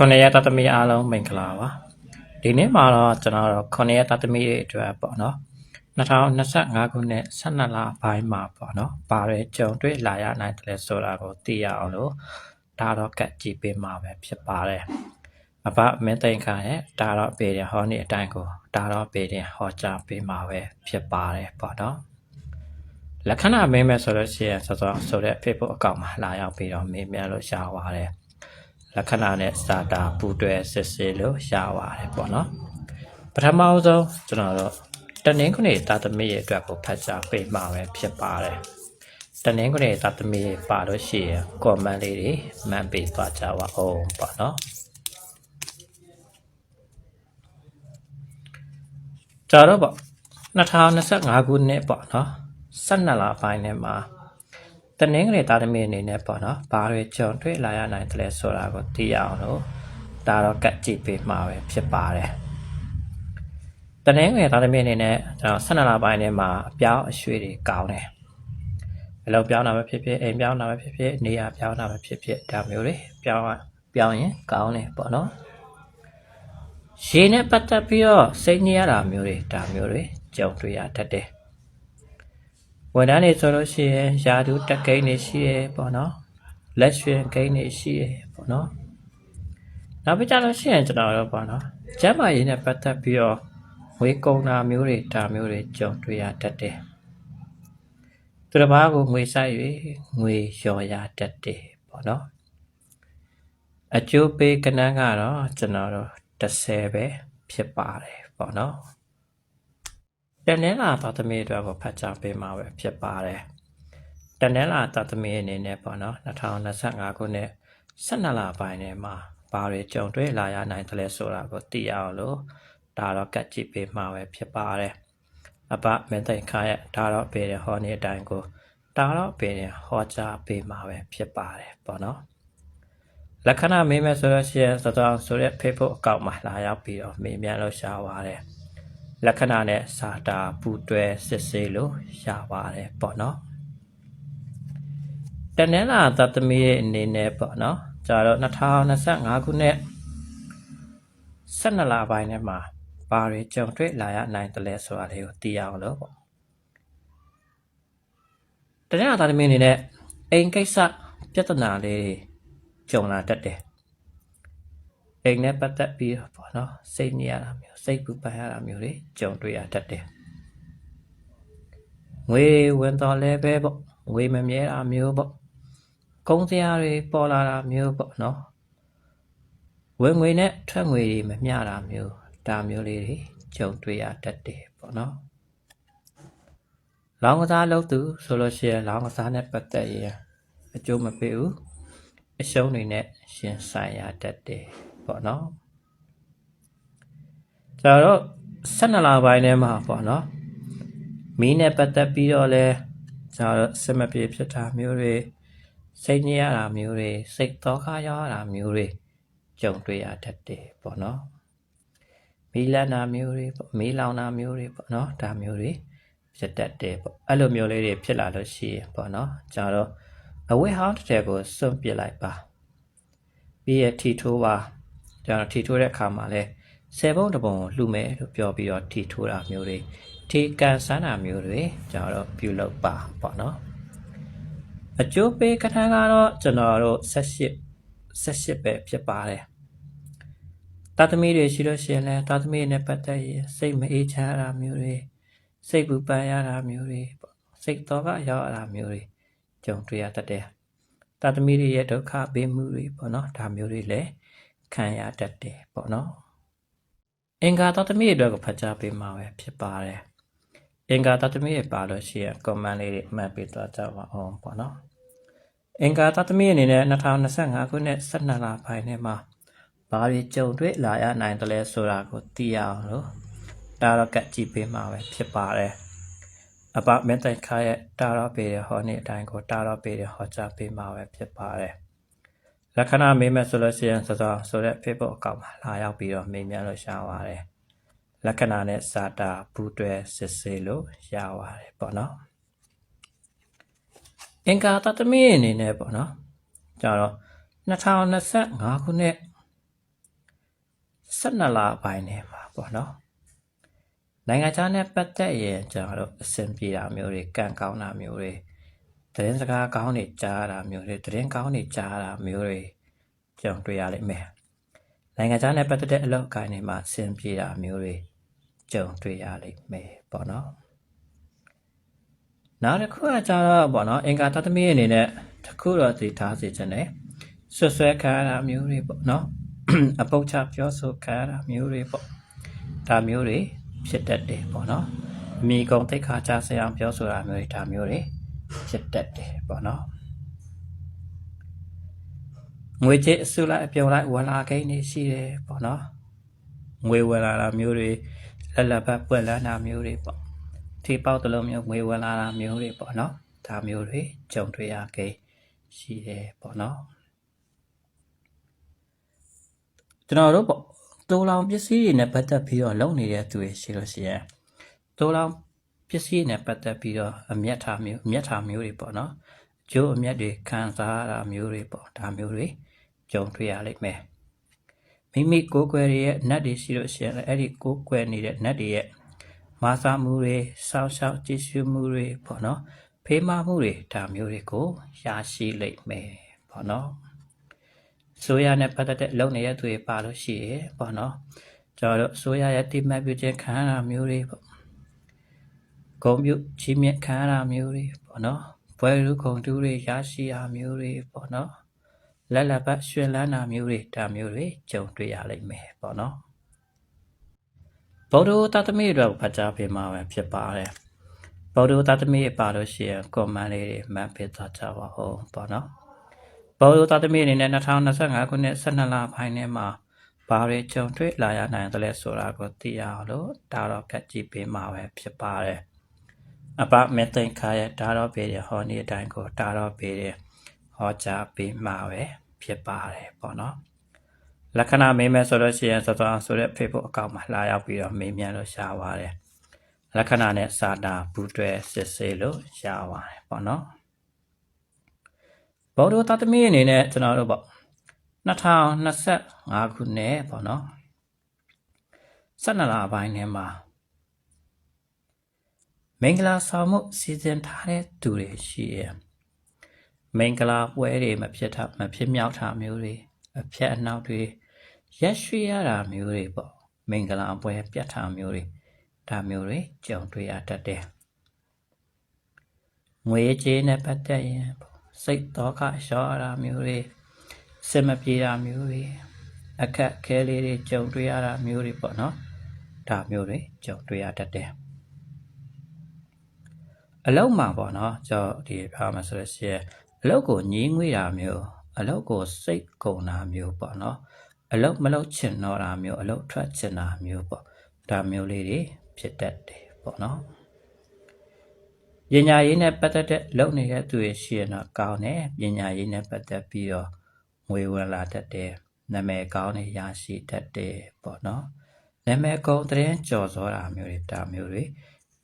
ခုနှစ်ရက်တသမီအားလုံးမင်္ဂလာပါဒီနေ့မှာတော့ကျွန်တော်တို့ခုနှစ်ရက်တသမီတွေအတွက်ပေါ့နော်2025ခုနှစ်12လပိုင်းမှာပေါ့နော်ဘာတွေကြုံတွေ့လာရနိုင်တယ်လဲဆိုတာကိုသိရအောင်လို့ဒါတော့ကတ်ကြည့်ပေးမှာပဲဖြစ်ပါတယ်အဘမင်းသိန်ခါရဲ့ဒါတော့ပေတယ်ဟောနေအတိုင်းကိုဒါတော့ပေတယ်ဟောကြားပေးမှာပဲဖြစ်ပါတယ်ပေါ့နော်လက္ခဏာမင်းမဲ့ဆိုလို့ရှိရင်စောစောဆိုတဲ့ Facebook အကောင့်မှာလာရောက်ပြီးတော့မေးမြန်းလို့ရှားပါတယ် လက္ခဏာနဲ့စာတာပူတွဲစစ်စစ်လို့ရပါတယ်ပေါ့နော်ပထမအဆုံးကျွန်တော်တို့တနင်္ဂနွေသာသမီရဲ့အတွက်ကိုဖတ်ကြားပေးမှာပဲဖြစ်ပါတယ်တနင်္ဂနွေသာသမီရဲ့ပါလို့ရှိရင် comment လေးတွေမှန်ပေးသွားကြပါဦးပေါ့နော်ကြတော့ပေါ့2025ခုနှစ်ပေါ့နော်12လပိုင်းထဲမှာ တနင်္ဂနွေသားသမီးအနေနဲ့ပေါ့နော်ဘာတွေကြုံတွေ့လာရနိုင်တယ်လဲဆိုတာကိုသိရအောင်လို့ဒါတော့ကတ်ကြည့်ပေးမှာပဲဖြစ်ပါတယ်တနင်္ဂနွေသားသမီးအနေနဲ့ကျွန်တော်12လပိုင်းထဲမှာအပြောင်းအရွှေ့တွေကောင်းတယ်အလုပ်ပြောင်းတာပဲဖြစ်ဖြစ်အိမ်ပြောင်းတာပဲဖြစ်ဖြစ်နေရာပြောင်းတာပဲဖြစ်ဖြစ်ဒါမျိုးတွေပြောင်းပြောင်းရင်ကောင်းတယ်ပေါ့နော်ရေနဲ့ပတ်သက်ပြီးတော့စိတ်ညစ်ရတာမျိုးတွေဒါမျိုးတွေကြုံတွေ့ရတတ်တယ် ဝန်ထမ်းတွေဆိုလို့ရှိရင်ယာဒူတက်ကိန်းတွေရှိရပေါ့နော်လက်ရွှင်ကိန်းတွေရှိရပေါ့နော်နောက်ပြီးကြလို့ရှိရင်ကျွန်တော်တို့ပေါ့နော်ကျမ်းမာရေးနဲ့ပတ်သက်ပြီးတော့ဝေကုံတာမျိုးတွေဒါမျိုးတွေကြုံတွေ့ရတတ်တယ်သူတစ်ပါးကိုငွေဆိုင်၍ငွေလျော်ရတတ်တယ်ပေါ့နော်အကျိုးပေးကဏ္ဍကတော့ကျွန်တော်တို့30ပဲဖြစ်ပါတယ်ပေါ့နော် တနင်္လာသာသမီအတွက်ကိုဖတ်ကြားပေးမှာပဲဖြစ်ပါတယ်။တနင်္လာသာသမီအနေနဲ့ပေါ့နော်2025ခုနှစ်12လပိုင်းထဲမှာဘာတွေကြုံတွေ့လာရနိုင်တယ်လဲဆိုတာကိုသိရအောင်လို့ဒါတော့ကတ်ကြည့်ပေးမှာပဲဖြစ်ပါတယ်။အပမင်းသိန်ခါရဲ့ဒါတော့ပေးတဲ့ဟောနေအတိုင်းကိုဒါတော့ပေးတဲ့ဟောကြားပေးမှာပဲဖြစ်ပါတယ်ပေါ့နော်။လက္ခဏာမေးမယ်ဆိုလို့ရှိရင်သတော်ဆိုတဲ့ Facebook အကောင့်မှာလာရောက်ပြီးတော့မေးမြန်းလို့ရှားပါတယ်။ လက္ခဏာနဲ့စာတာပူတွဲစစ်ဆေးလို့ရပါတယ်ပေါ့နော်တနင်္လာသတ္တမီရဲ့အနေနဲ့ပေါ့နော်ကျတော့2025ခုနှစ်12လပိုင်းထဲမှာဘာတွေကြုံတွေ့လာရနိုင်တယ်လဲဆိုတာလေးကိုသိရအောင်လို့ပေါ့တနင်္လာသတ္တမီအနေနဲ့အိမ်ကိစ္စပြဿနာလေးတွေကြုံလာတတ်တယ် အိမ်နဲ့ပတ်သက်ပြီးတော့ပေါ့နော်စိတ်ညစ်ရတာမျိုးစိတ်ပူပန်ရတာမျိုးတွေကြုံတွေ့ရတတ်တယ်ငွေဝင်တော်လဲပဲပေါ့ငွေမမြဲတာမျိုးပေါ့ကုန်းစရာတွေပေါ်လာတာမျိုးပေါ့နော်ဝင်ငွေနဲ့ထွက်ငွေတွေမမျှတာမျိုးဒါမျိုးလေးတွေကြုံတွေ့ရတတ်တယ်ပေါ့နော်လောင်းကစားလုပ်သူဆိုလို့ရှိရင်လောင်းကစားနဲ့ပတ်သက်ရင်အကျိုးမပေးဘူးအရှုံးတွေနဲ့ရှင်ဆိုင်ရတတ်တယ် ပေါ့နော်ကျွန်တော်တို့12လပိုင်းထဲမှာပေါ့နော်မီးနဲ့ပတ်သက်ပြီးတော့လဲကျွန်တော်တို့စမပြေဖြစ်တာမျိုးတွေစိတ်ညစ်ရတာမျိုးတွေစိတ်သောခရောက်ရတာမျိုးတွေကြုံတွေ့ရတတ်တယ်ပေါ့နော်မီးလန်းတာမျိုးတွေပေါ့မီးလောင်တာမျိုးတွေပေါ့နော်ဒါမျိုးတွေဖြစ်တတ်တယ်ပေါ့အဲ့လိုမျိုးလေးတွေဖြစ်လာလို့ရှိရင်ပေါ့နော်ကျွန်တော်တို့အဝိဟောင်းတစ်ထည်ကိုစွန့်ပစ်လိုက်ပါပြီးရထီထိုးပါ ကျွန်တော်ထီထိုးတဲ့အခါမှာလဲဆယ်ပုံတစ်ပုံကိုလှူမယ်လို့ပြောပြီးတော့ထီထိုးတာမျိုးတွေထီကန်ဆန်းတာမျိုးတွေကျွန်တော်တို့ပြုလုပ်ပါပေါ့နော်အကျိုးပေးကထန်းကတော့ကျွန်တော်တို့78 78ပဲဖြစ်ပါတယ်တာသမီတွေရှိလို့ရှိရင်လဲတာသမီနဲ့ပတ်သက်ရင်စိတ်မအေးချမ်းတာမျိုးတွေစိတ်ပူပန်ရတာမျိုးတွေပေါ့စိတ်တော့ကရောက်ရတာမျိုးတွေကြုံတွေ့ရတတ်တယ်တာသမီတွေရဲ့ဒုက္ခပေးမှုတွေပေါ့နော်ဒါမျိုးတွေလည်း ခံရတတ်တယ်ပေါ့နော်အင်္ဂါတာသမီတွေအတွက်ကိုဖတ်ကြားပေးမှာပဲဖြစ်ပါတယ်အင်္ဂါတာသမီတွေပါလို့ရှိရင် comment လေးတွေအမှတ်ပေးသွားကြပါအောင်ပေါ့နော်အင်္ဂါတာသမီအနေနဲ့2025ခုနှစ်12လပိုင်းထဲမှာဘာတွေကြုံတွေ့လာရနိုင်တယ်လဲဆိုတာကိုသိရအောင်လို့ဒါတော့ကတ်ကြည့်ပေးမှာပဲဖြစ်ပါတယ်အပမင်းတိုင်ခါရဲ့တာတော့ပေတဲ့ဟောနေအတိုင်းကိုတာတော့ပေတဲ့ဟောကြားပေးမှာပဲဖြစ်ပါတယ်။ လက္ခဏာမေးမယ်ဆိုလို့ရှိရင်စောစောဆိုတဲ့ Facebook အကောင့်မှာလာရောက်ပြီးတော့မေးမြန်းလို့ရှားပါတယ်။လက္ခဏာနဲ့စာတာဘူးတွဲစစ်ဆေးလို့ရပါတယ်ပေါ့နော်။အင်္ဂါတသမီးအနေနဲ့ပေါ့နော်။ကျတော့2025ခုနှစ်12လပိုင်းနဲ့မှာပေါ့နော်နိုင်ငံခြားနဲ့ပတ်သက်ရင်ကျွန်တော်တို့အဆင်ပြေတာမျိုးတွေကံကောင်းတာမျိုးတွေ သတင်းစကားကောင်းတွေကြားရတာမျိုးတွေသတင်းကောင်းတွေကြားရတာမျိုးတွေကျွန်တော်တွေ့ရလိမ့်မယ်နိုင်ငံခြားနဲ့ပတ်သက်တဲ့အလုပ်အကိုင်းတွေမှာအဆင်ပြေတာမျိုးတွေကြုံတွေ့ရလိမ့်မယ်ပေါ့နော်နောက်တစ်ခုကကြတော့ပေါ့နော်အင်္ဂါတသမီးအနေနဲ့တစ်ခုတော့သိထားစေချင်တယ်ဆွဆွဲခံရတာမျိုးတွေပေါ့နော်အပုတ်ချပြောဆိုခံရတာမျိုးတွေပေါ့ဒါမျိုးတွေဖြစ်တတ်တယ်ပေါ့နော်အမိကုံတိတ်ခါကြဆရာပြောဆိုတာမျိုးတွေဒါမျိုးတွေ ဖြစ်တတ်တယ်ပေါ့နော်ငွေကြေးအစုလိုက်အပြုံလိုက်ဝလာကိန်းတွေရှိတယ်ပေါ့နော်ငွေဝင်လာတာမျိုးတွေလက်လက်ပတ်ပွက်လန်းတာမျိုးတွေပေါ့ထိပေါက်တလုံးမျိုးငွေဝင်လာတာမျိုးတွေပေါ့နော်ဒါမျိုးတွေကြုံတွေ့ရကိန်းရှိတယ်ပေါ့နော်ကျွန်တော်တို့ပေါ့တိုးလောင်ပစ္စည်းတွေနဲ့ပတ်သက်ပြီးတော့လုပ်နေတဲ့သူတွေရှိလို့ရှိရင်တိုးလောင် ပစ္စည်းတွေနဲ့ပတ်သက်ပြီးတော့အမျက်ထားမျိုးအမျက်ထားမျိုးတွေပေါ့နော်အကျိုးအမျက်တွေခံစားရတာမျိုးတွေပေါ့ဒါမျိုးတွေကြုံတွေ့ရလိမ့်မယ်မိမိကိုယ်ကွယ်တွေရဲ့နတ်တွေရှိလို့ရှိရင်လည်းအဲ့ဒီကိုယ်ကွယ်နေတဲ့နတ်တွေရဲ့မာစာမှုတွေစောင့်ရှောက်ကြည့်ရှုမှုတွေပေါ့နော်ဖေးမမှုတွေဒါမျိုးတွေကိုရရှိလိမ့်မယ်ပေါ့နော်ဆိုရနဲ့ပတ်သက်တဲ့လုံနေတဲ့သူတွေပါလို့ရှိရပေါ့နော်ကျွန်တော်တို့ဆိုရရဲ့တိမှတ်ပြုခြင်းခံရတာမျိုးတွေပေါ့ ဂုံပြုချီးမြှင့်ခံရတာမျိုးတွေပေါ့နော်ဘွယ်လူခုံတူးတွေရရှိတာမျိုးတွေပေါ့နော်လက်လက်ပတ်ရွှင်လန်းတာမျိုးတွေဒါမျိုးတွေကြုံတွေ့ရလိမ့်မယ်ပေါ့နော်ဗုဒ္ဓတသမီးတို့ဖတ်ကြားပေးမှာပဲဖြစ်ပါတယ်ဗုဒ္ဓတသမီးပါလို့ရှိရင်ကွန်မန့်လေးတွေမှတ်ပေးသွားကြပါဦးပေါ့နော်ဘောဓသာသမီအနေနဲ့2025ခုနှစ်12လပိုင်းထဲမှာဘာတွေကြုံတွေ့လာရနိုင်တယ်လဲဆိုတာကိုသိရအောင်လို့ဒါတော့ကတ်ကြည့်ပေးမှာပဲဖြစ်ပါတယ်။ အပမေသိင်္ခါရဲ့ဒါတော့ပေးတဲ့ဟောနေအတိုင်းကိုဒါတော့ပေးတဲ့ဟောကြားပေးမှာပဲဖြစ်ပါတယ်ပေါ့နော်။လက္ခဏာမေးမယ်ဆိုလို့ရှိရင်သတော်ဆိုတဲ့ Facebook အကောင့်မှာလာရောက်ပြီးတော့မေးမြန်းလို့ရှားပါတယ်။လက္ခဏာနဲ့စာတာဘူးတွဲစစ်ဆေးလို့ရှားပါတယ်ပေါ့နော်။ဘောဓသတ္တမီအနေနဲ့ကျွန်တော်တို့ပေါ့2025ခုနှစ်ပေါ့နော်12လပိုင်းထဲမှာ မင်္ဂလာဆောင်မှုစီစဉ်ထားတဲ့သူတွေရှိရယ်မင်္ဂလာပွဲတွေမဖြစ်တာမဖြစ်မြောက်တာမျိုးတွေအဖြတ်အနောက်တွေရက်ရွှေရတာမျိုးတွေပေါ့မင်္ဂလာပွဲပြတ်တာမျိုးတွေဒါမျိုးတွေကြုံတွေ့ရတတ်တယ်ငွေကြေးနဲ့ပတ်သက်ရင်ပေါ့စိတ်တော့ကရှော့ရတာမျိုးတွေစင်မပြေတာမျိုးတွေအခက်အခဲလေးတွေကြုံတွေ့ရတာမျိုးတွေပေါ့နော်ဒါမျိုးတွေကြုံတွေ့ရတတ်တယ် အလောက်မှာပေါ့နော်ကျွန်တော်ဒီပြောမှာဆိုလို့ရှိရင်အလောက်ကိုညင်းငွေတာမျိုးအလောက်ကိုစိတ်ကုန်တာမျိုးပေါ့နော်အလောက်မလောက်ချင်တော့တာမျိုးအလောက်ထွက်ချင်တာမျိုးပေါ့ဒါမျိုးလေးတွေဖြစ်တတ်တယ်ပေါ့နော်ပညာရေးနဲ့ပတ်သက်တဲ့လုပ်နေတဲ့သူတွေရှိရင်တော့ကောင်းတယ်ပညာရေးနဲ့ပတ်သက်ပြီးတော့ငွေဝင်လာတတ်တယ်နာမည်ကောင်းတွေရရှိတတ်တယ်ပေါ့နော်နာမည်ကောင်းတဲ့ကြော်စောတာမျိုးတွေဒါမျိုးတွေ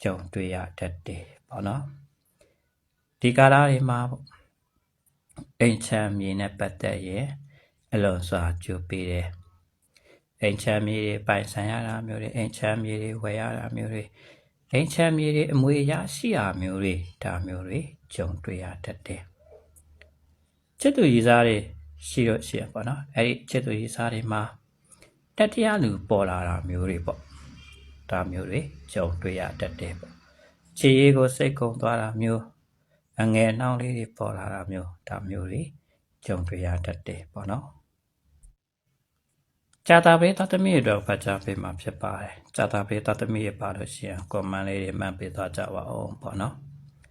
ကြုံတွေ့ရတတ်တယ် ပေါ့နော်ဒီကာလတွေမှာပေါ့အိမ်ချမ်းမြေနဲ့ပတ်သက်ရင်အလွန်စွာကြိုးပေးတယ်အိမ်ချမ်းမြေတွေပိုင်ဆိုင်ရတာမျိုးတွေအိမ်ချမ်းမြေတွေဝယ်ရတာမျိုးတွေအိမ်ချမ်းမြေတွေအမွေရရှိရာမျိုးတွေဒါမျိုးတွေကြုံတွေ့ရတတ်တယ်။ချစ်သူရည်စားတွေရှိတော့ရှိရပါတော့။အဲ့ဒီချစ်သူရည်စားတွေမှာတတရားလူပေါ်လာတာမျိုးတွေပေါ့။ဒါမျိုးတွေကြုံတွေ့ရတတ်တယ်ပေါ့။ ချစ်ရေးကိုစိတ်ကုံသွားတာမျိုးအငယ်နှောင်းလေးတွေပေါ်လာတာမျိုးဒါမျိုးတွေကြုံတွေ့ရတတ်တယ်ပေါ့နော်။ကြာတာပေတသမီးတို့ဖတ်ကြားပေးမှာဖြစ်ပါတယ်။ကြာတာပေတသမီးရပါလို့ရှိရင်ကွန်မန့်လေးတွေမှတ်ပေးသွားကြပါဦးပေါ့နော်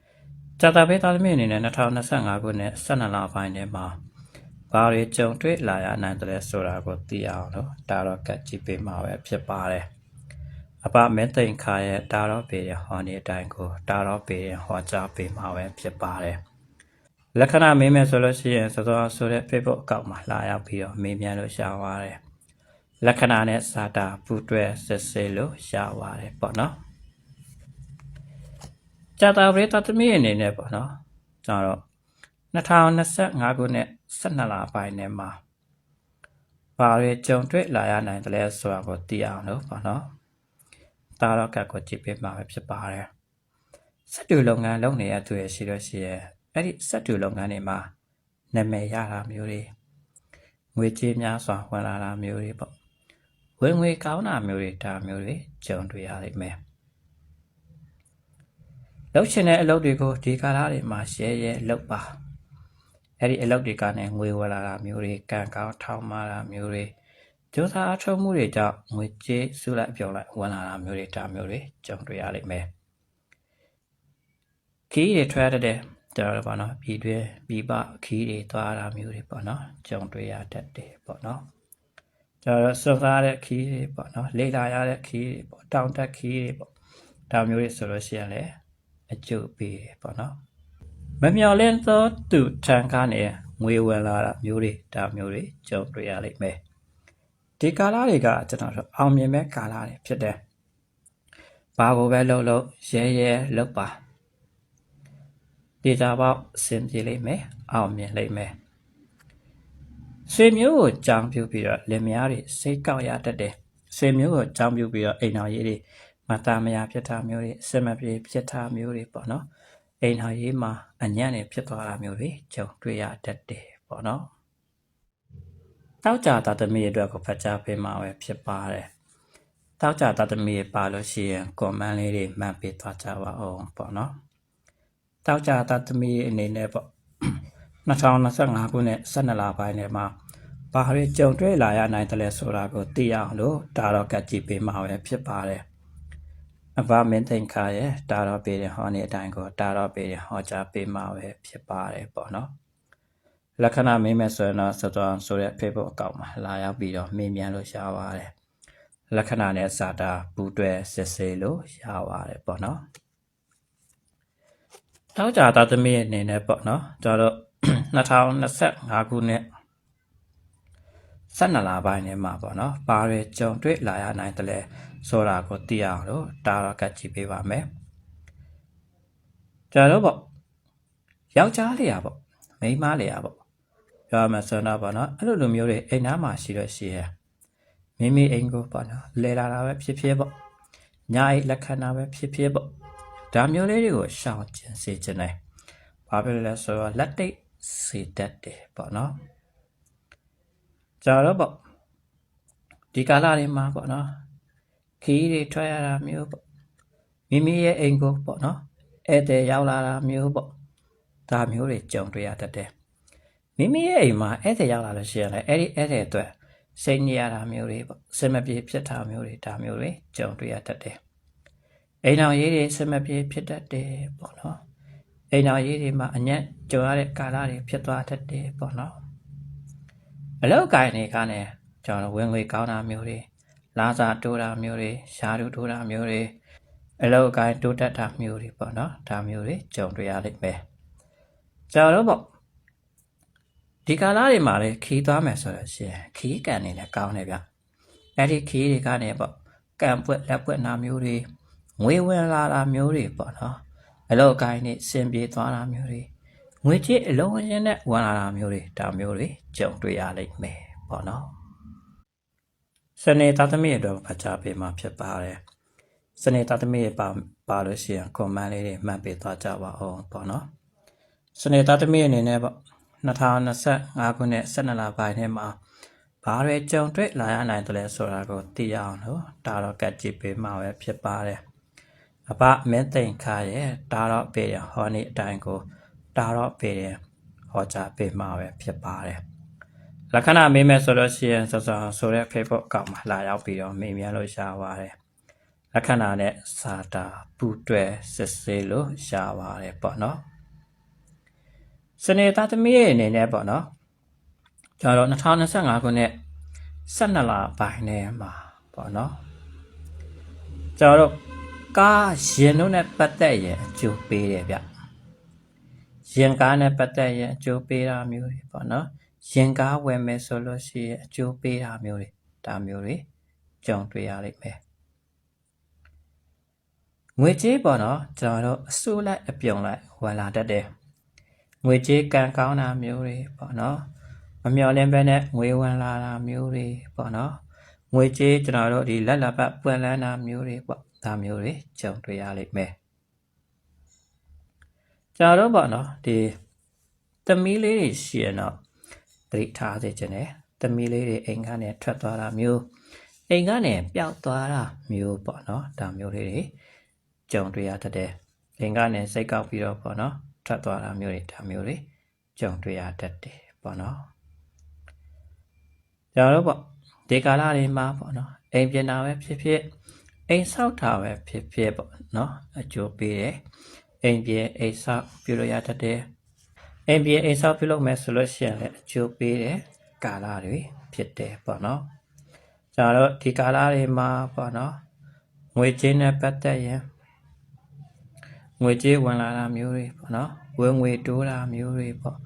။ကြာတာပေတသမီးအနေနဲ့2025ခုနှစ်12လပိုင်းထဲမှာဘာတွေကြုံတွေ့လာရနိုင်တယ်ဆိုတာကိုသိအောင်လို့ဒါတော့ကတ်ကြည့်ပေးမှာပဲဖြစ်ပါတယ်။ အပမင်းသိန်ခါရဲ့ဒါတော့ပေရဟောနေအတိုင်းကိုဒါတော့ပေရဟောကြားပေးမှာပဲဖြစ်ပါတယ်။လက္ခဏာမေးမယ်ဆိုလို့ရှိရင်စောစောဆိုတဲ့ Facebook အကောင့်မှာလာရောက်ပြီးတော့မေးမြန်းလို့ရှားပါတယ်။လက္ခဏာနဲ့စာတာပူတွဲစစ်ဆေးလို့ရပါတယ်ပေါ့နော်ကြာတာပရိသတ်သမီးအနေနဲ့ပေါ့နော်ကျွန်တော်တို့2025ခုနှစ်12လပိုင်းထဲမှာဘာတွေကြုံတွေ့လာရနိုင်တယ်လဲဆိုတာကိုသိအောင်လို့ပေါ့နော် တာရောကတ်ကိုကြည့်ပေးမှာပဲဖြစ်ပါတယ်စက်တူလုပ်ငန်းလုပ်နေရသူရရှိလို့ရှိရဲအဲ့ဒီစက်တူလုပ်ငန်းတွေမှာနာမည်ရတာမျိုးတွေငွေကြေးများစွာဝင်လာတာမျိုးတွေပေါ့ဝင်ငွေကောင်းတာမျိုးတွေဒါမျိုးတွေကြုံတွေ့ရလိမ့်မယ်လုပ်ချင်တဲ့အလုပ်တွေကိုဒီကာလတွေမှာရဲရဲလုပ်ပါအဲ့ဒီအလုပ်တွေကနေငွေဝင်လာတာမျိုးတွေကံကောင်းထောင်းမာတာမျိုးတွေ ကြိုးစားအထောက်မှုတွေကြောင့်ငွေကြေးစုလိုက်ပြောင်းလိုက်ဝင်လာတာမျိုးတွေဒါမျိုးတွေကြုံတွေ့ရလိမ့်မယ်ခီးတွေထွက်ရတဲ့ကျွန်တော်တို့ပေါ့နော်ပြည်တွင်းပြည်ပခီးတွေသွားတာမျိုးတွေပေါ့နော်ကြုံတွေ့ရတတ်တယ်ပေါ့နော်ကျွန်တော်တို့စွန့်စားတဲ့ခီးတွေပေါ့နော်လေ့လာရတဲ့ခီးတွေပေါ့တောင်တက်ခီးတွေပေါ့ဒါမျိုးတွေဆိုလို့ရှိရင်လည်းအကျုပ်ပေးတယ်ပေါ့နော်မမျော်လင့်သောသူထံကနေငွေဝင်လာတာမျိုးတွေဒါမျိုးတွေကြုံတွေ့ရလိမ့်မယ် ဒီကာလတွေကကျွန်တော်တို့အောင်မြင်မဲ့ကာလတွေဖြစ်တယ်ဘာကိုပဲလုပ်လို့ရဲရဲလုပ်ပါဒေတာပေါက်အဆင်ပြေလိမ့်မယ်အောင်မြင်လိမ့်မယ်ဆွေမျိုးကိုကြောင်းပြုပြီးတော့လင်မယားတွေစိတ်ကောက်ရတတ်တယ်ဆွေမျိုးကိုကြောင်းပြုပြီးတော့အိမ်တော်ရေးတွေမတာမယာဖြစ်တာမျိုးတွေအစမပြေဖြစ်တာမျိုးတွေပေါ့နော်အိမ်တော်ရေးမှာအညံ့နေဖြစ်သွားတာမျိုးတွေကြုံတွေ့ရတတ်တယ်ပေါ့နော် တောက်ကြတာသမီးအတွက်ကိုဖတ်ကြားပေးမှာပဲဖြစ်ပါတယ်တောက်ကြတာသမီးပါလို့ရှိရင်ကွန်မန့်လေးတွေမှတ်ပေးသွားကြပါအောင်ပေါ့နော်တောက်ကြတာသမီးအနေနဲ့ပေါ့2025ခုနှစ်12လပိုင်းထဲမှာဘာတွေကြုံတွေ့လာရနိုင်တယ်လဲဆိုတာကိုသိရအောင်လို့ဒါတော့ကတ်ကြည့်ပေးမှာပဲဖြစ်ပါတယ်အဘမင်းသိန်ခါရဲ့ဒါတော့ပေးတဲ့ဟောနေအတိုင်းကိုဒါတော့ပေးတဲ့ဟောကြားပေးမှာပဲဖြစ်ပါတယ်ပေါ့နော် လက္ခဏာမင်းမဲ့ဆိုရင်တော့စတော်ဆိုတဲ့ Facebook အကောင့်မှာလာရောက်ပြီးတော့မေးမြန်းလို့ရပါတယ်လက္ခဏာနဲ့စာတာဘူးတွဲစစ်ဆေးလို့ရပါတယ်ပေါ့နော်တောက်ကြတာသမီးအနေနဲ့ပေါ့နော်ကျွန်တော်2025ခုနှစ်12လပိုင်းထဲမှာပေါ့နော်ဘာတွေကြုံတွေ့လာရနိုင်တယ်လဲဆိုတာကိုသိရအောင်လို့ဒါတော့ကတ်ကြည့်ပေးပါမယ်ကျွန်တော်ပေါ့ယောက်ျားလေးရပေါ့မိန်းမလေးရပေါ့ ပြောရမှာဆိုတော့ပေါ့နော်အဲ့လိုလိုမျိုးတွေအိမ်သားမှာရှိတော့ရှိရမိမိအိမ်ကိုပေါ့နော်လဲလာတာပဲဖြစ်ဖြစ်ပေါ့ညာအိတ်လက်ခံတာပဲဖြစ်ဖြစ်ပေါ့ဒါမျိုးလေးတွေကိုရှောင်ကျင်စေချင်တယ်ဘာဖြစ်လဲဆိုတော့လက်တိတ်စေတတ်တယ်ပေါ့နော်ကျွန်တော်ပေါ့ဒီကာလတွေမှာပေါ့နော်ခီးတွေထွက်ရတာမျိုးပေါ့မိမိရဲ့အိမ်ကိုပေါ့နော်ဧည့်သည်ရောက်လာတာမျိုးပေါ့ဒါမျိုးတွေကြုံတွေ့ရတတ်တယ် မိမိရဲ့အိမ်မှာဧည့်သည်ရောက်လာလို့ရှိရင်လည်းအဲ့ဒီဧည့်သည်အတွက်စိတ်ညစ်ရတာမျိုးတွေပေါ့စင်မပြေဖြစ်တာမျိုးတွေဒါမျိုးတွေကြုံတွေ့ရတတ်တယ်အိမ်တော်ရေးတွေစင်မပြေဖြစ်တတ်တယ်ပေါ့နော်အိမ်တော်ရေးတွေမှာအညံ့ကြုံရတဲ့ကာလတွေဖြစ်သွားတတ်တယ်ပေါ့နော်အလောက်ကိုင်းနေခါနဲ့ကျွန်တော်ဝင်ငွေကောင်းတာမျိုးတွေလာစာတိုးတာမျိုးတွေရှားတူတိုးတာမျိုးတွေအလောက်ကိုင်းတိုးတက်တာမျိုးတွေပေါ့နော်ဒါမျိုးတွေကြုံတွေ့ရလိမ့်မယ်ကျွန်တော်တို့ပေါ့ ဒီကာလတွေမှာလေခီးသွားမယ်ဆိုတော့ရှင်ခီးကန်နေလည်းကောင်းတယ်ဗျအဲ့ဒီခီးတွေကနေပေါ့ကံပွက်လက်ပွက်နာမျိုးတွေငွေဝင်လာတာမျိုးတွေပေါ့နော်အလောက်ကိုင်းနေစင်ပြေသွားတာမျိုးတွေငွေကြေးအလုံးအင်းနဲ့ဝင်လာတာမျိုးတွေဒါမျိုးတွေကြုံတွေ့ရလိမ့်မယ်ပေါ့နော်စနေသားသမီးအတွက်ဖတ်ကြားပေးမှာဖြစ်ပါတယ်စနေသားသမီးပါပါလို့ရှိရင်ကွန်မန့်လေးတွေမှတ်ပေးသွားကြပါအောင်ပေါ့နော်စနေသားသမီးအနေနဲ့ပေါ့ 2025ခုနှစ်12လပိုင်းထဲမှာဘာတွေကြုံတွေ့လာရနိုင်တယ်လဲဆိုတာကိုသိရအောင်လို့ဒါတော့ကတ်ကြည့်ပေးမှာပဲဖြစ်ပါတယ်အဘမင်းသိန်ခါရဲ့ဒါတော့ပေးရဟောနေအတိုင်းကိုဒါတော့ပေးရဟောကြားပေးမှာပဲဖြစ်ပါတယ်လက္ခဏာမေးမယ်ဆိုလို့ရှိရင်စောစောဆိုတဲ့ Facebook အကောင့်မှာလာရောက်ပြီးတော့မေးမြန်းလို့ရပါတယ်လက္ခဏာနဲ့စာတာပူတွဲစစ်ဆေးလို့ရပါတယ်ပေါ့နော် စနေသားသမီးရဲ့အနေနဲ့ပေါ့နော်ကျွန်တော်2025ခုနှစ်12လပိုင်းထဲမှာပေါ့နော်ကျွန်တော်ကားရင်တို့နဲ့ပတ်သက်ရင်အကျိုးပေးတယ်ဗျရင်ကားနဲ့ပတ်သက်ရင်အကျိုးပေးတာမျိုးတွေပေါ့နော်ရင်ကားဝယ်မယ်ဆိုလို့ရှိရင်အကျိုးပေးတာမျိုးတွေဒါမျိုးတွေကြုံတွေ့ရလိမ့်မယ်ငွေကြေးပေါ့နော်ကျွန်တော်တို့အစိုးလိုက်အပြုံလိုက်ဝင်လာတတ်တယ် ငွေကြေးကံကောင်းတာမျိုးတွေပေါ့နော်မမျော်လင့်ပဲနဲ့ငွေဝင်လာတာမျိုးတွေပေါ့နော်ငွေကြေးကျွန်တော်တို့ဒီလက်လက်ပတ်ပွင့်လန်းတာမျိုးတွေပေါ့ဒါမျိုးတွေကြုံတွေ့ရလိမ့်မယ်ကျွန်တော်တို့ပေါ့နော်ဒီသမီးလေးတွေရှိရင်တော့သတိထားစေချင်တယ်သမီးလေးတွေအိမ်ကနေထွက်သွားတာမျိုးအိမ်ကနေပျောက်သွားတာမျိုးပေါ့နော်ဒါမျိုးလေးတွေကြုံတွေ့ရတတ်တယ်အိမ်ကနေစိတ်ကောက်ပြီးတော့ပေါ့နော် ထွက်သွားတာမျိုးတွေဒါမျိုးတွေကြုံတွေ့ရတတ်တယ်ပေါ့နော်ကျွန်တော်တို့ပေါ့ဒီကာလလေးမှာပေါ့နော်အိမ်ပြင်တာပဲဖြစ်ဖြစ်အိမ်ဆောက်တာပဲဖြစ်ဖြစ်ပေါ့နော်အကျိုးပေးတယ်အိမ်ပြင်အိမ်ဆောက်ပြုလို့ရတတ်တယ်အိမ်ပြင်အိမ်ဆောက်ပြုလုပ်မယ်ဆိုလို့ရှိရင်လည်းအကျိုးပေးတယ်ကာလတွေဖြစ်တယ်ပေါ့နော်ကျွန်တော်တို့ဒီကာလလေးမှာပေါ့နော်ငွေကြေးနဲ့ပတ်သက်ရင် ငွေကြေးဝင်လာတာမျိုးတွေပေါ့နော်ဝင်ငွေတိုးတာမျိုးတွေပေါ့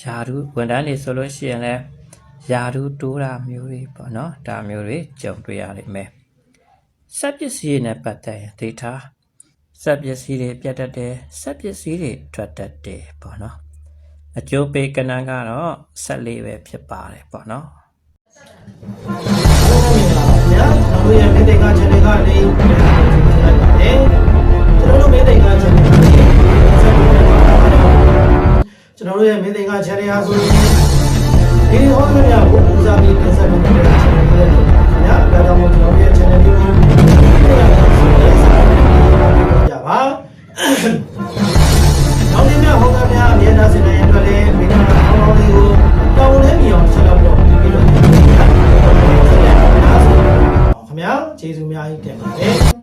ယာရုဝန်ထမ်းတွေဆိုလို့ရှိရင်လည်းယာရုတိုးတာမျိုးတွေပေါ့နော်ဒါမျိုးတွေကြုံတွေ့ရလိမ့်မယ်စက်ပစ္စည်းတွေနဲ့ပတ်သက်ရင်ဒေတာစက်ပစ္စည်းတွေပြတ်တတ်တယ်စက်ပစ္စည်းတွေထွက်တတ်တယ်ပေါ့နော်အကျိုးပေးကဏ္ဍကတော့ဆက်လေးပဲဖြစ်ပါတယ်ပေါ့နော်ညာတို့ရဲ့မေတ္တာချန်နယ်ကနေပြန်လိုက် ရဲ့မေတ္တာချန်နယ်ဟာဆိုရင်ဒီဟောမြတ်